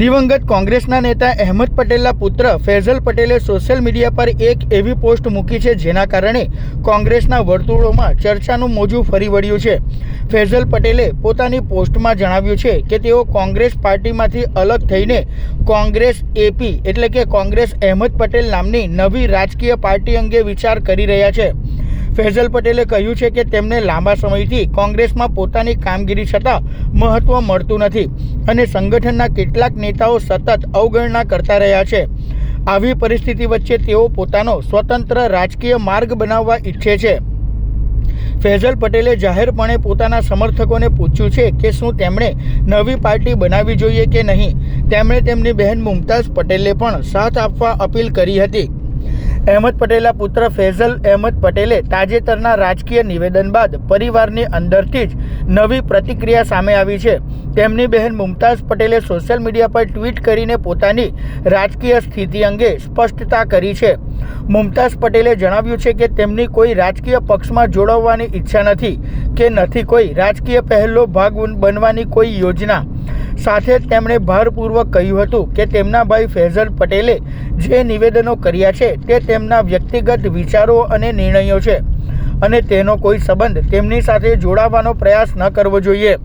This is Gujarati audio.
દિવંગત કોંગ્રેસના નેતા અહેમદ પટેલના પુત્ર ફૈઝલ પટેલે સોશિયલ મીડિયા પર એક એવી પોસ્ટ મૂકી છે જેના કારણે કોંગ્રેસના વર્તુળોમાં ચર્ચાનું મોજું ફરી વળ્યું છે. ફૈઝલ પટેલે પોતાની પોસ્ટમાં જણાવ્યું છે કે તેઓ કોંગ્રેસ પાર્ટીમાંથી અલગ થઈને કોંગ્રેસ એપી એટલે કે કોંગ્રેસ અહેમદ પટેલ નામની નવી રાજકીય પાર્ટી અંગે વિચાર કરી રહ્યા છે. ફૈઝલ પટેલે કહ્યું છે કે તેમને લાંબા સમયથી કોંગ્રેસમાં પોતાની કામગીરી છતાં મહત્ત્વ મળતું નથી અને સંગઠનના કેટલાક નેતાઓ સતત અવગણના કરતા રહ્યા છે. આવી પરિસ્થિતિ વચ્ચે તેઓ પોતાનો સ્વતંત્ર રાજકીય માર્ગ બનાવવા ઈચ્છે છે. ફૈઝલ પટેલે જાહેરપણે પોતાના સમર્થકોને પૂછ્યું છે કે શું તેમણે નવી પાર્ટી બનાવવી જોઈએ કે નહીં? તેમણે તેમની બહેન મુમતાઝ પટેલને પણ સાથ આપવા અપીલ કરી હતી. અહેમદ પટેલના પુત્ર ફૈઝલ અહેમદ પટેલે તાજેતરના રાજકીય નિવેદન બાદ પરિવારની અંદરથી જ નવી પ્રતિક્રિયા સામે આવી છે. તેમની બહેન મુમતાઝ પટેલે સોશિયલ મીડિયા પર ટ્વીટ કરીને પોતાની રાજકીય સ્થિતિ અંગે સ્પષ્ટતા કરી છે. મુમતાઝ પટેલે જણાવ્યું છે કે તેમની કોઈ રાજકીય પક્ષમાં જોડાવવાની ઈચ્છા નથી કે નથી કોઈ રાજકીય પહેલો ભાગ બનવાની કોઈ યોજના. સાથે જ તેમણે ભારપૂર્વક કહ્યું હતું કે તેમના ભાઈ ફૈઝલ પટેલે જે નિવેદનો કર્યા છે તે તેમના વ્યક્તિગત વિચારો અને નિર્ણયો છે અને તેનો કોઈ સંબંધ તેમની સાથે જોડાવાનો પ્રયાસ ન કરવો જોઈએ.